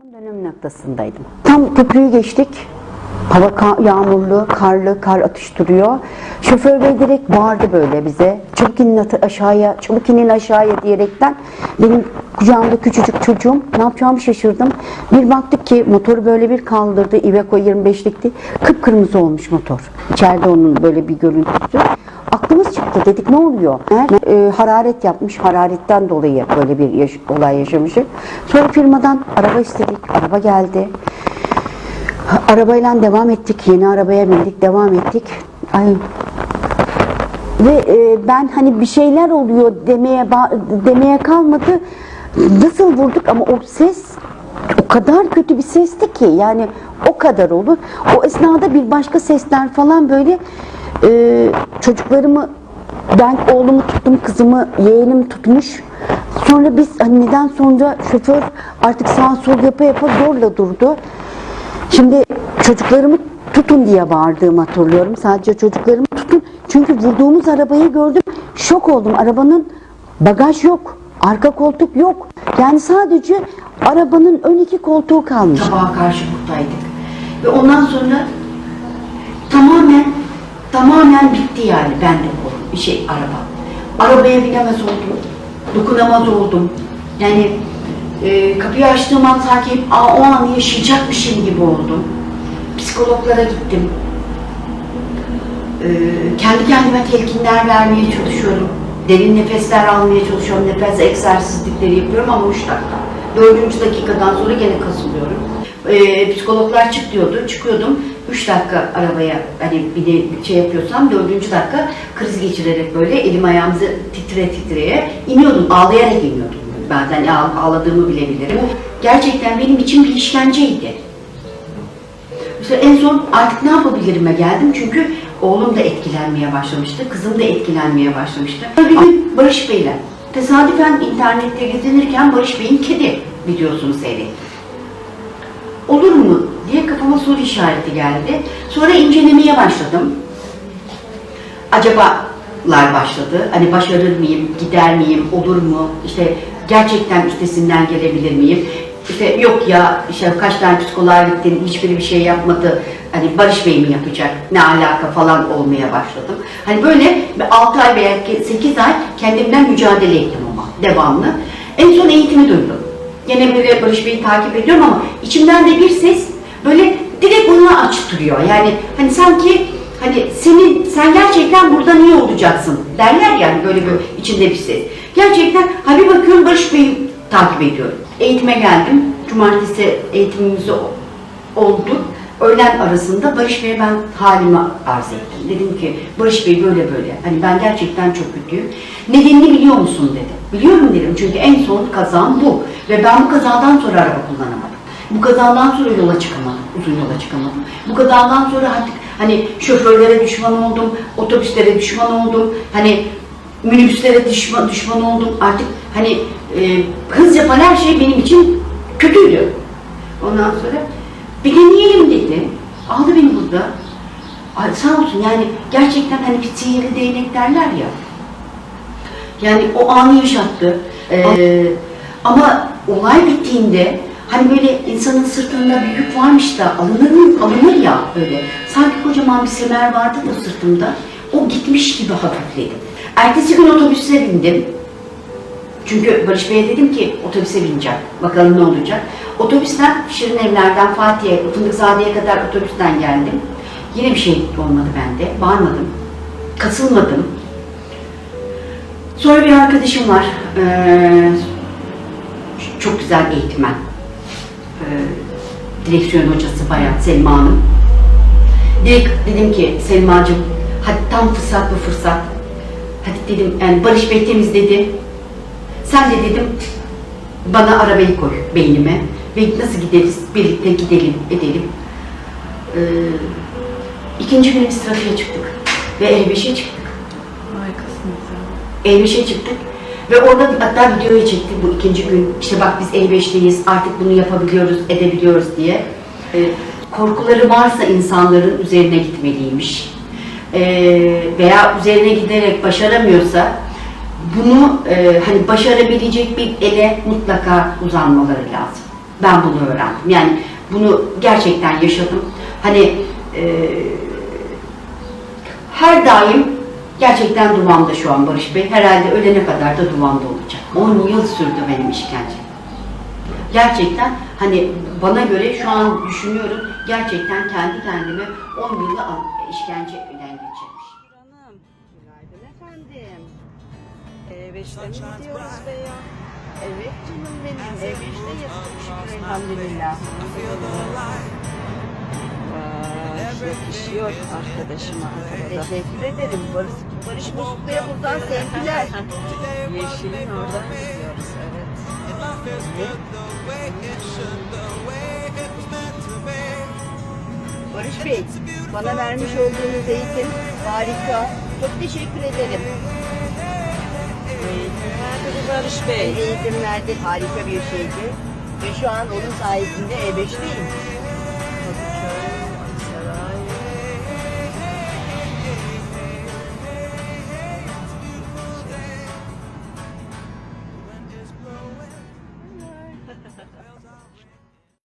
Hayatımın dönüm noktasındaydım. Tam köprüyü geçtik. Hava ka- yağmurlu, karlı, kar atıştırıyor. Şoför bey direkt bağırdı böyle bize. Çabuk inin aşağıya, çabuk inin aşağıya diyerekten benim kucağımda küçücük çocuğum ne yapacağımı şaşırdım. Bir baktık ki motoru böyle bir kaldırdı. Iveco 25'likti. Kıpkırmızı olmuş motor. İçeride onun böyle bir görüntüsü. Aklımız çıktı dedik ne oluyor? E, hararet yapmış, hararetten dolayı böyle bir yaş- olay yaşamışız. Sonra firmadan araba istedik, araba geldi. Arabayla devam ettik, yeni arabaya bindik, devam ettik. Ay. Ve e, ben hani bir şeyler oluyor demeye demeye kalmadı. Nasıl vurduk ama o ses o kadar kötü bir sesti ki yani o kadar olur. O esnada bir başka sesler falan böyle e, çocuklarımı ben oğlumu tuttum kızımı yeğenim tutmuş. Sonra biz hani neden sonra şoför artık sağ sol yapa yapa zorla durdu. Şimdi çocuklarımı tutun diye bağırdığımı hatırlıyorum. Sadece çocuklarımı tutun. Çünkü vurduğumuz arabayı gördüm. Şok oldum. Arabanın bagaj yok. Arka koltuk yok. Yani sadece arabanın ön iki koltuğu kalmış. Sabaha karşı buradaydık. Ve ondan sonra tamamen bitti yani ben de bu şey araba. Arabaya binemez oldum. Dokunamaz oldum. Yani e, kapıyı açtığım an sanki "Aa, o an yaşayacakmışım gibi oldum. Psikologlara gittim. E, kendi kendime telkinler vermeye çalışıyorum. Derin nefesler almaya çalışıyorum. Nefes egzersizlikleri yapıyorum ama 3 dakika. Dördüncü dakikadan sonra gene kasılıyorum. E, psikologlar çık diyordu. Çıkıyordum. 3 dakika arabaya hani bir de şey yapıyorsam dördüncü dakika kriz geçirerek böyle elim ayağımızı titre titreye iniyordum. Ağlayarak iniyordum. Bazen ağ- ağladığımı bile bilirim. Gerçekten benim için bir işkenceydi. İşte en son artık ne yapabilirime geldim çünkü oğlum da etkilenmeye başlamıştı, kızım da etkilenmeye başlamıştı. Bir gün Barış Bey'le tesadüfen internette gezinirken Barış Bey'in kedi videosunu seyrettim. Olur mu kafama soru işareti geldi. Sonra incelemeye başladım. Acabalar başladı. Hani başarır mıyım, gider miyim, olur mu? İşte gerçekten üstesinden gelebilir miyim? İşte yok ya, işte kaç tane psikoloğa gittim, hiçbiri bir şey yapmadı. Hani Barış Bey mi yapacak, ne alaka falan olmaya başladım. Hani böyle 6 ay veya 8 ay kendimden mücadele ettim ama devamlı. En son eğitimi duydum. Gene böyle Barış Bey'i takip ediyorum ama içimden de bir ses böyle direkt bunu açtırıyor. Yani hani sanki hani senin sen gerçekten burada niye olacaksın derler yani böyle bir içinde bir ses. Gerçekten ha bir bakıyorum Barış Bey'i takip ediyorum. Eğitime geldim. Cumartesi eğitimimiz oldu. Öğlen arasında Barış Bey'e ben halimi arz ettim. Dedim ki Barış Bey böyle böyle. Hani ben gerçekten çok kötüyüm. Nedenini biliyor musun dedi. Biliyorum dedim çünkü en son kazam bu. Ve ben bu kazadan sonra araba kullanamadım. Bu kazadan sonra yola çıkamadım. Uzun yola çıkamadım. Bu kazadan sonra artık hani şoförlere düşman oldum, otobüslere düşman oldum. Hani minibüslere düşman, düşman oldum. Artık hani e, hız yapan her şey benim için kötüydü. Ondan sonra bir deneyelim dedi. Aldı beni burada. Ay, sağ olsun yani gerçekten hani bir sihirli değnek derler ya. Yani o anı yaşattı. Ee, ama olay bittiğinde hani böyle insanın sırtında bir yük varmış da alınır mı? Alınır ya böyle. Sanki kocaman bir semer vardı da sırtımda. O gitmiş gibi hafifledim. Ertesi gün otobüse bindim. Çünkü Barış Bey'e dedim ki otobüse bineceğim. Bakalım ne olacak. Otobüsten Şirin Evler'den Fatih'e, Fındıkzade'ye kadar otobüsten geldim. Yine bir şey olmadı bende. Bağırmadım. Kasılmadım. Sonra bir arkadaşım var. Ee, çok güzel eğitmen. Ee, direksiyon hocası bayan Selma Hanım. Direkt dedim ki Selma'cığım hadi tam fırsat bu fırsat. Hadi dedim yani Barış Bey temizledi. Sen de dedim bana arabayı koy beynime ve nasıl gideriz birlikte gidelim edelim. Ee, ikinci gün biz trafiğe çıktık ve E5'e çıktık. Harikasınız ya. E5'e çıktık ve orada hatta videoyu çektik bu ikinci gün. İşte bak biz E5'teyiz artık bunu yapabiliyoruz, edebiliyoruz diye. Ee, korkuları varsa insanların üzerine gitmeliymiş. Ee, veya üzerine giderek başaramıyorsa bunu e, hani başarabilecek bir ele mutlaka uzanmaları lazım. ben bunu öğrendim. Yani bunu gerçekten yaşadım. Hani e, her daim gerçekten duvamda şu an Barış Bey. Herhalde ölene kadar da duvamda olacak. 10 yıl sürdü benim işkence. Gerçekten hani bana göre şu an düşünüyorum gerçekten kendi kendime 10 yılı an- işkenceden geçirmiş. Hanım. Günaydın efendim. E5'te mi gidiyoruz be ya? Evet canım benim. E5'teyiz. Şükür elhamdülillah. Yakışıyor arkadaşıma. Teşekkür ederim. Barış, Barış Bozuklu'ya buradan sevgiler. Yeşilin oradan gidiyoruz. Evet. Barış Bey, bana vermiş olduğunuz eğitim harika. Çok teşekkür ederim. Bu Barış Bey? Eğitim verdi, harika bir şeydi. Ve şu an onun sayesinde E5'teyim.